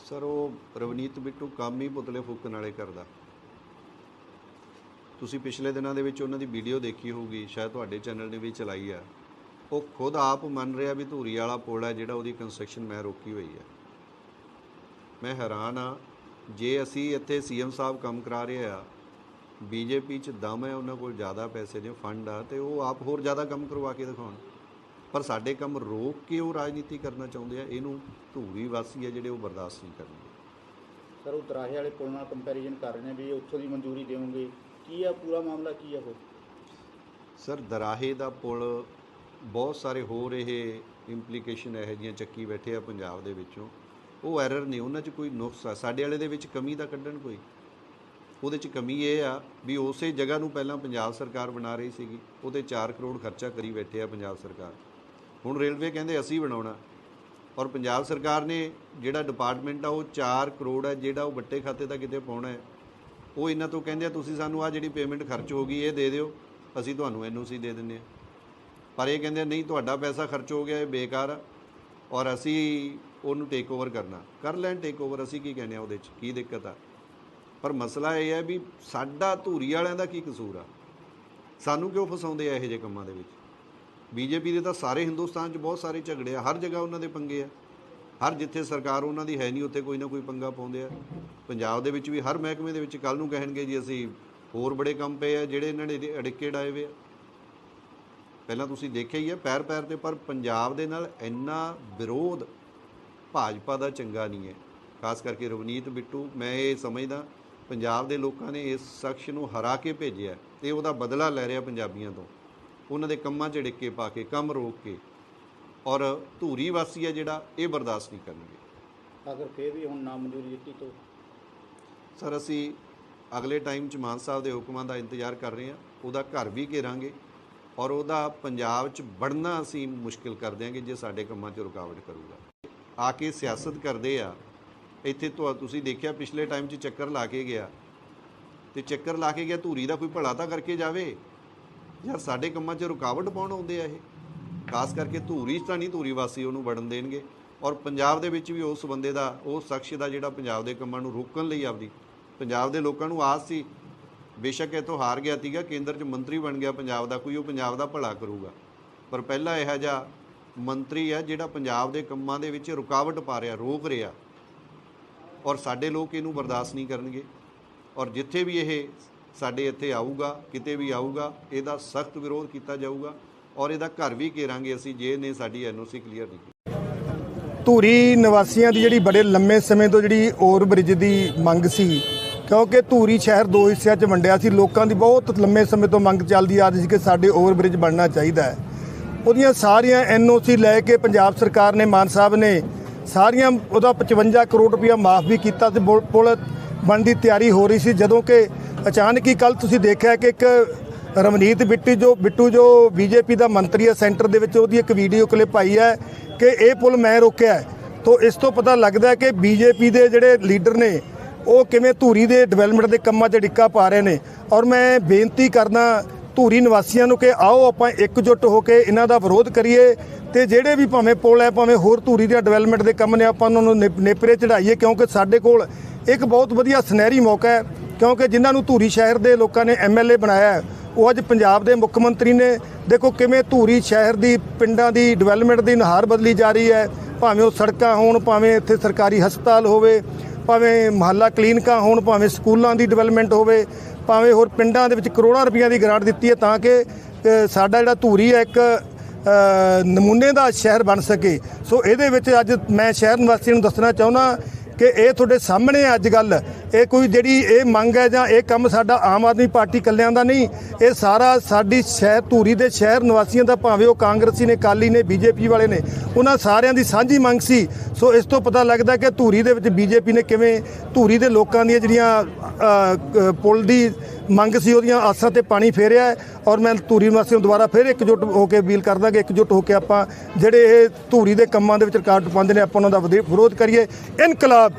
Sir, ਉਹ ਰਵਨੀਤ ਬਿੱਟੂ ਕੰਮ ਹੀ ਪੁਤਲੇ ਫੂਕਣ ਵਾਲੇ ਕਰਦਾ ਤੁਸੀਂ ਪਿਛਲੇ ਦਿਨਾਂ ਦੇ ਵਿੱਚ ਉਹਨਾਂ ਦੀ ਵੀਡੀਓ ਦੇਖੀ ਹੋਊਗੀ, ਸ਼ਾਇਦ ਤੁਹਾਡੇ ਚੈਨਲ ਨੇ ਵੀ ਚਲਾਈ ਆ। ਉਹ ਖੁਦ ਆਪ ਮੰਨ ਰਿਹਾ ਵੀ ਧੂਰੀ ਵਾਲਾ ਪੁਲ ਹੈ ਜਿਹੜਾ ਉਹਦੀ ਕੰਸਟਰਕਸ਼ਨ ਮੈਂ ਰੋਕੀ ਹੋਈ ਹੈ। ਮੈਂ ਹੈਰਾਨ ਆ ਜੇ ਅਸੀਂ ਇੱਥੇ ਸੀਐਮ ਸਾਹਿਬ ਕੰਮ ਕਰਾ ਰਹੇ ਆ ਬੀਜੇਪੀ 'ਚ ਦਮ ਹੈ ਉਹਨਾਂ ਕੋਲ ਜ਼ਿਆਦਾ ਪੈਸੇ ਨੇ ਫੰਡ ਆ ਤੇ ਉਹ ਆਪ ਹੋਰ ਜ਼ਿਆਦਾ ਕੰਮ ਕਰਵਾ ਕੇ ਦਿਖਾਉਣ। ਪਰ ਸਾਡੇ ਕੰਮ ਰੋਕ ਕੇ ਉਹ ਰਾਜਨੀਤੀ ਕਰਨਾ ਚਾਹੁੰਦੇ ਆ ਇਹਨੂੰ ਧੂਰੀ ਵਾਸੀ ਆ ਜਿਹੜੇ ਉਹ ਬਰਦਾਸ਼ਤ ਨਹੀਂ ਕਰਨਗੇ। ਸਰ ਉਹ ਦਰਾਹੇ ਵਾਲੇ ਪੁਲ ਨਾਲ ਕੰਪੈਰੀਜ਼ਨ ਕਰ ਰਹੇ ਨੇ ਵੀ ਉੱਥੋਂ ਦੀ ਮਨਜ਼ੂਰੀ ਦੇਵੋਗੇ। ਕੀ ਆ ਪੂਰਾ ਮਾਮਲਾ ਕੀ ਆ ਉਹ? ਸਰ ਦਰਾਹੇ ਦਾ ਪੁਲ ਬਹੁਤ ਸਾਰੇ ਹੋਰ ਇਹ ਇੰਪਲੀਕੇਸ਼ਨ ਇਹੋ ਜਿਹੀਆਂ ਚੱਕੀ ਬੈਠੇ ਆ ਪੰਜਾਬ ਦੇ ਵਿੱਚੋਂ। ਉਹ ਐਰਰ ਨਹੀਂ ਉਹਨਾਂ 'ਚ ਕੋਈ ਨੁਕਸ ਆ। ਸਾਡੇ ਵਾਲੇ ਦੇ ਵਿੱਚ ਕਮੀ ਦਾ ਕੱਢਣ ਕੋਈ? ਉਹਦੇ 'ਚ ਕਮੀ ਇਹ ਆ ਵੀ ਉਸੇ ਜਗ੍ਹਾ ਨੂੰ ਪਹਿਲਾਂ ਪੰਜਾਬ ਸਰਕਾਰ ਬਣਾ ਰਹੀ ਸੀਗੀ, ਉਹਦੇ 4 ਕਰੋੜ ਖਰਚਾ ਕਰੀ ਬੈਠੇ ਆ ਪੰਜਾਬ ਸਰਕਾਰ। ਹੁਣ ਰੇਲਵੇ ਕਹਿੰਦੇ ਅਸੀਂ ਬਣਾਉਣਾ। ਔਰ ਪੰਜਾਬ ਸਰਕਾਰ ਨੇ ਜਿਹੜਾ ਡਿਪਾਰਟਮੈਂਟ ਆ, ਉਹ 4 ਕਰੋੜ ਹੈ ਜਿਹੜਾ ਉਹ ਵੱਟੇ ਖਾਤੇ ਦਾ ਕਿਤੇ ਪਾਉਣਾ ਹੈ, ਉਹ ਇਹਨਾਂ ਤੋਂ ਕਹਿੰਦੇ ਆ, ਤੁਸੀਂ ਸਾਨੂੰ ਆ ਜਿਹੜੀ ਪੇਮੈਂਟ ਖਰਚ ਹੋ ਗਈ, ਇਹ ਦੇ ਦਿਓ, ਅਸੀਂ ਤੁਹਾਨੂੰ ਐਨਓਸੀ ਦੇ ਦਿੰਦੇ ਆ ਪਰ ਇਹ ਕਹਿੰਦੇ ਨਹੀਂ, ਤੁਹਾਡਾ ਪੈਸਾ ਖਰਚ ਹੋ ਗਿਆ, ਇਹ ਬੇਕਾਰ ਆ, ਔਰ ਅਸੀਂ ਉਹਨੂੰ ਟੇਕ ਓਵਰ ਕਰਨਾ। ਕਰ ਲੈਣ ਟੇਕ ਓਵਰ ਅਸੀਂ ਕੀ ਕਹਿੰਦੇ ਆ ਉਹਦੇ 'ਚ, ਕੀ ਦਿੱਕਤ ਆ? ਪਰ ਮਸਲਾ ਇਹ ਹੈ ਵੀ ਸਾਡਾ ਧੂਰੀ ਵਾਲਿਆਂ ਦਾ ਕੀ ਕਸੂਰ ਆ? ਸਾਨੂੰ ਕਿਉਂ ਫਸਾਉਂਦੇ ਆ ਇਹੋ ਜਿਹੇ ਕੰਮਾਂ ਦੇ ਵਿੱਚ? ਬੀਜੇਪੀ ਦੇ ਤਾਂ ਸਾਰੇ ਹਿੰਦੁਸਤਾਨ 'ਚ ਬਹੁਤ ਸਾਰੇ ਝਗੜੇ ਆ, ਹਰ ਜਗ੍ਹਾ ਉਹਨਾਂ ਦੇ ਪੰਗੇ ਆ। ਹਰ ਜਿੱਥੇ ਸਰਕਾਰ ਉਹਨਾਂ ਦੀ ਹੈ ਨਹੀਂ, ਉੱਥੇ ਕੋਈ ਨਾ ਕੋਈ ਪੰਗਾ ਪਾਉਂਦੇ ਆ। ਪੰਜਾਬ ਦੇ ਵਿੱਚ ਵੀ ਹਰ ਮਹਿਕਮੇ ਦੇ ਵਿੱਚ ਕੱਲ ਨੂੰ ਕਹਿਣਗੇ ਜੀ, ਅਸੀਂ ਹੋਰ ਬੜੇ ਕੰਮ ਪਏ ਆ, ਜਿਹੜੇ ਇਹਨਾਂ ਨੇ ਅੜਿੱਕੇ ਡਾਏ ਵੇ ਆ। ਪਹਿਲਾਂ ਤੁਸੀਂ ਦੇਖਿਆ ਹੀ ਹੈ ਪੈਰ ਪੈਰ ਤੇ, ਪਰ ਪੰਜਾਬ ਦੇ ਨਾਲ ਇੰਨਾ ਵਿਰੋਧ ਭਾਜਪਾ ਦਾ ਚੰਗਾ ਨਹੀਂ ਹੈ। ਖਾਸ ਕਰਕੇ ਰਵਨੀਤ ਬਿੱਟੂ, ਮੈਂ ਇਹ ਸਮਝਦਾ ਪੰਜਾਬ ਦੇ ਲੋਕਾਂ ਨੇ ਇਸ ਸ਼ਖਸ ਨੂੰ ਹਰਾ ਕੇ ਭੇਜਿਆ ਤੇ ਉਹਦਾ ਬਦਲਾ ਲੈ ਰਿਹਾ ਪੰਜਾਬੀਆਂ ਤੋਂ। ਉਹਨਾਂ ਦੇ ਕੰਮਾਂ 'ਚ ਡਿੱਕੇ ਪਾ ਕੇ ਕੰਮ ਰੋਕ ਕੇ ਔਰ ਧੂਰੀ ਵਾਸੀ ਹੈ ਜਿਹੜਾ ਇਹ ਬਰਦਾਸ਼ਤ ਨਹੀਂ ਕਰਨਗੇ। ਅਗਰ ਫੇਰ ਵੀ ਹੁਣ ਨਾ ਮਨਜ਼ੂਰੀ ਦਿੱਤੀ ਤਾਂ? ਸਰ ਅਸੀਂ ਅਗਲੇ ਟਾਈਮ 'ਚ ਮਾਨ ਸਾਹਿਬ ਦੇ ਹੁਕਮਾਂ ਦਾ ਇੰਤਜ਼ਾਰ ਕਰ ਰਹੇ ਹਾਂ। ਉਹਦਾ ਘਰ ਵੀ ਘੇਰਾਂਗੇ ਔਰ ਉਹਦਾ ਪੰਜਾਬ 'ਚ ਵੜਨਾ ਅਸੀਂ ਮੁਸ਼ਕਿਲ ਕਰ ਦਿਆਂਗੇ ਜੇ ਸਾਡੇ ਕੰਮਾਂ 'ਚ ਰੁਕਾਵਟ ਕਰੂਗਾ। ਆ ਕੇ ਸਿਆਸਤ ਕਰਦੇ ਆ ਇੱਥੇ ਤੁਹਾ, ਤੁਸੀਂ ਦੇਖਿਆ ਪਿਛਲੇ ਟਾਈਮ 'ਚ ਚੱਕਰ ਲਾ ਕੇ ਗਿਆ। ਤੇ ਚੱਕਰ ਲਾ ਕੇ ਗਿਆ, ਧੂਰੀ ਦਾ ਕੋਈ ਭਲਾ ਤਾਂ ਕਰਕੇ ਜਾਵੇ? ਯਾਰ ਸਾਡੇ ਕੰਮਾਂ 'ਚ ਰੁਕਾਵਟ ਪਾਉਣ ਆਉਂਦੇ ਆ ਇਹ। ਖਾਸ ਕਰਕੇ ਧੂਰੀ 'ਚ ਤਾਂ ਨਹੀਂ ਧੂਰੀ ਵਾਸੀ ਉਹਨੂੰ ਵੜਨ ਦੇਣਗੇ। ਔਰ ਪੰਜਾਬ ਦੇ ਵਿੱਚ ਵੀ ਉਸ ਬੰਦੇ ਦਾ ਉਹ ਸ਼ਖਸ ਦਾ ਜਿਹੜਾ ਪੰਜਾਬ ਦੇ ਕੰਮਾਂ ਨੂੰ ਰੋਕਣ ਲਈ ਆਪਦੀ, ਪੰਜਾਬ ਦੇ ਲੋਕਾਂ ਨੂੰ ਆਸ ਸੀ। ਬੇਸ਼ੱਕ ਇਹ ਤੋਂ ਹਾਰ ਗਿਆ ਸੀਗਾ, ਕੇਂਦਰ 'ਚ ਮੰਤਰੀ ਬਣ ਗਿਆ ਪੰਜਾਬ ਦਾ, ਕੋਈ ਉਹ ਪੰਜਾਬ ਦਾ ਭਲਾ ਕਰੂਗਾ। ਪਰ ਪਹਿਲਾ ਇਹੋ ਜਿਹਾ ਮੰਤਰੀ ਹੈ ਜਿਹੜਾ ਪੰਜਾਬ ਦੇ ਕੰਮਾਂ ਦੇ ਵਿੱਚ ਰੁਕਾਵਟ ਪਾ ਰਿਹਾ, ਰੋਕ ਰਿਹਾ। ਔਰ ਸਾਡੇ ਲੋਕ ਇਹਨੂੰ ਬਰਦਾਸ਼ਤ ਨਹੀਂ ਕਰਨਗੇ। ਔਰ ਜਿੱਥੇ ਵੀ ਇਹ ਸਾਡੇ ਇੱਥੇ ਆਊਗਾ, ਕਿਤੇ ਵੀ ਆਊਗਾ, ਇਹਦਾ ਸਖਤ ਵਿਰੋਧ ਕੀਤਾ ਜਾਊਗਾ ਔਰ ਇਹਦਾ ਘਰ ਵੀ ਘੇਰਾਂਗੇ ਅਸੀਂ ਜੇ ਨੇ ਸਾਡੀ ਐਨਓਸੀ ਕਲੀਅਰ ਨਹੀਂ ਕੀਤੀ। ਧੂਰੀ ਨਿਵਾਸੀਆਂ ਦੀ ਜਿਹੜੀ ਬੜੇ ਲੰਮੇ ਸਮੇਂ ਤੋਂ ਜਿਹੜੀ ਓਵਰ ਬ੍ਰਿਜ ਦੀ ਮੰਗ ਸੀ, ਕਿਉਂਕਿ ਧੂਰੀ ਸ਼ਹਿਰ ਦੋ ਹਿੱਸਿਆਂ 'ਚ ਵੰਡਿਆ ਸੀ, ਲੋਕਾਂ ਦੀ ਬਹੁਤ ਲੰਮੇ ਸਮੇਂ ਤੋਂ ਮੰਗ ਚੱਲਦੀ ਆ ਰਹੀ ਸੀ ਕਿ ਸਾਡੇ ਓਵਰ ਬ੍ਰਿਜ ਬਣਨਾ ਚਾਹੀਦਾ ਹੈ। ਉਹਦੀਆਂ ਸਾਰੀਆਂ ਐਨਓਸੀ ਲੈ ਕੇ ਪੰਜਾਬ ਸਰਕਾਰ ਨੇ, ਮਾਨ ਸਾਹਿਬ ਨੇ ਸਾਰੀਆਂ ਉਹਦਾ 55 ਕਰੋੜ ਰੁਪਇਆ ਮਾਫ ਵੀ ਕੀਤਾ ਤੇ ਪੁਲ- ਪੁਲ ਬਣਨ ਦੀ ਤਿਆਰੀ ਹੋ ਰਹੀ ਸੀ ਜਦੋਂ ਕਿ ਅਚਾਨਕ ਹੀ ਕੱਲ ਤੁਸੀਂ ਦੇਖਿਆ ਕਿ ਇੱਕ ਰਮਨੀਤ ਬਿੱਟੂ ਜੋ ਬਿੱਟੂ ਜੋ ਬੀਜੇਪੀ ਦਾ ਮੰਤਰੀ ਹੈ, ਸੈਂਟਰ ਦੇ ਵਿੱਚ ਉਹਦੀ ਇੱਕ ਵੀਡੀਓ ਕਲਿੱਪ ਆਈ ਹੈ ਕਿ ਇਹ ਪੁਲ ਮੈਂ ਰੋਕਿਆ ਹੈ। ਤੋਂ ਇਸ ਤੋਂ ਪਤਾ ਲੱਗਦਾ ਹੈ ਕਿ ਬੀਜੇਪੀ ਦੇ ਜਿਹੜੇ ਲੀਡਰ ਨੇ, ਉਹ ਕਿਵੇਂ ਧੂਰੀ ਦੇ ਡਿਵੈਲਪਮੈਂਟ ਦੇ ਕੰਮਾਂ 'ਚ ਡਿੱਕਾ ਪਾ ਰਹੇ ਨੇ ਔਰ ਮੈਂ ਬੇਨਤੀ ਕਰਦਾ ਧੂਰੀ ਨਿਵਾਸੀਆਂ ਨੂੰ ਕਿ ਆਓ ਆਪਾਂ ਇਕਜੁੱਟ ਹੋ ਕੇ ਇਹਨਾਂ ਦਾ ਵਿਰੋਧ ਕਰੀਏ ਤੇ ਜਿਹੜੇ ਵੀ ਭਾਵੇਂ ਪੁਲ ਹੈ, ਭਾਵੇਂ ਹੋਰ ਧੂਰੀ ਦੇ ਡਿਵੈਲਪਮੈਂਟ ਦੇ ਕੰਮ ਨੇ, ਆਪਾਂ ਉਹਨਾਂ ਨੂੰ ਨੇ- ਨੇਪਰੇ ਚੜਾਈਏ ਕਿਉਂਕਿ ਸਾਡੇ ਕੋਲ ਇੱਕ ਬਹੁਤ ਵਧੀਆ ਸੁਨਹਿਰੀ ਮੌਕਾ ਹੈ ਕਿਉਂਕਿ ਜਿਨ੍ਹਾਂ ਨੂੰ ਧੂਰੀ ਸ਼ਹਿਰ ਦੇ ਲੋਕਾਂ ਨੇ ਐਮਐਲਏ ਬਣਾਇਆ ਉਹ ਅੱਜ ਪੰਜਾਬ ਦੇ ਮੁੱਖ ਮੰਤਰੀ ਨੇ। ਦੇਖੋ ਕਿਵੇਂ ਧੂਰੀ ਸ਼ਹਿਰ ਦੀ ਪਿੰਡਾਂ ਦੀ ਡਿਵੈਲਪਮੈਂਟ ਦੀ ਨਹਾਰ ਬਦਲੀ ਜਾ ਰਹੀ ਹੈ, ਭਾਵੇਂ ਉਹ ਸੜਕਾਂ ਹੋਣ, ਭਾਵੇਂ ਇੱਥੇ ਸਰਕਾਰੀ ਹਸਪਤਾਲ ਹੋਵੇ, ਭਾਵੇਂ ਮਹੱਲਾ ਕਲੀਨਿਕਾਂ ਹੋਣ, ਭਾਵੇਂ ਸਕੂਲਾਂ ਦੀ ਡਿਵੈਲਪਮੈਂਟ ਹੋਵੇ ਭਾਵੇਂ ਹੋਰ ਪਿੰਡਾਂ ਦੇ ਵਿੱਚ ਕਰੋੜਾਂ ਰੁਪਈਆ ਦੀ ਗ੍ਰਾਂਟ ਦਿੱਤੀ ਹੈ ਤਾਂ ਕਿ ਸਾਡਾ ਜਿਹੜਾ ਧੂਰੀ ਹੈ ਇੱਕ ਨਮੂਨੇ ਦਾ ਸ਼ਹਿਰ ਬਣ ਸਕੇ। ਸੋ ਇਹਦੇ ਵਿੱਚ ਅੱਜ ਮੈਂ ਸ਼ਹਿਰ ਨਿਵਾਸੀਆਂ ਨੂੰ ਦੱਸਣਾ ਚਾਹੁੰਦਾ ਕਿ ਇਹ ਤੁਹਾਡੇ ਸਾਹਮਣੇ ਹੈ ਅੱਜ ਗੱਲ। ਇਹ ਕੋਈ ਜਿਹੜੀ ਇਹ ਮੰਗ ਹੈ ਜਾਂ ਇਹ ਕੰਮ ਸਾਡਾ ਆਮ ਆਦਮੀ ਪਾਰਟੀ ਕੱਲਿਆਂ ਦਾ ਨਹੀਂ, ਇਹ ਸਾਰਾ ਸਾਡੀ ਸ਼ਹਿਰ ਧੂਰੀ ਦੇ ਸ਼ਹਿਰ ਨਿਵਾਸੀਆਂ ਦਾ, ਭਾਵੇਂ ਉਹ ਕਾਂਗਰਸੀ ਨੇ ਕਾਲੀ ਨੇ, ਬੀਜੇਪੀ ਵਾਲੇ ਨੇ, ਉਹਨਾਂ ਸਾਰਿਆਂ ਦੀ ਸਾਂਝੀ ਮੰਗ ਸੀ। ਸੋ ਇਸ ਤੋਂ ਪਤਾ ਲੱਗਦਾ ਕਿ ਧੂਰੀ ਦੇ ਵਿੱਚ ਬੀਜੇਪੀ ਨੇ ਕਿਵੇਂ ਧੂਰੀ ਦੇ ਲੋਕਾਂ ਦੀਆਂ ਜਿਹੜੀਆਂ ਪੁਲ ਦੀ ਮੰਗ ਸੀ ਉਹਦੀਆਂ ਆਸਾਂ ਤੇ ਪਾਣੀ ਫੇਰਿਆ ਔਰ ਮੈਂ ਧੂਰੀ ਨਿਵਾਸੀਆਂ ਨੂੰ ਦੁਬਾਰਾ ਫਿਰ ਇਕਜੁੱਟ ਹੋ ਕੇ ਅਪੀਲ ਕਰਦਾ ਕਿ ਇਕਜੁੱਟ ਹੋ ਕੇ ਆਪਾਂ ਜਿਹੜੇ ਇਹ ਧੂਰੀ ਦੇ ਕੰਮਾਂ ਦੇ ਵਿੱਚ ਰੁਕਾਵਟ ਪਾਉਂਦੇ ਨੇ, ਆਪਾਂ ਉਹਨਾਂ ਦਾ ਵਿਰੋਧ ਕਰੀਏ। ਇਨਕਲਾਬ।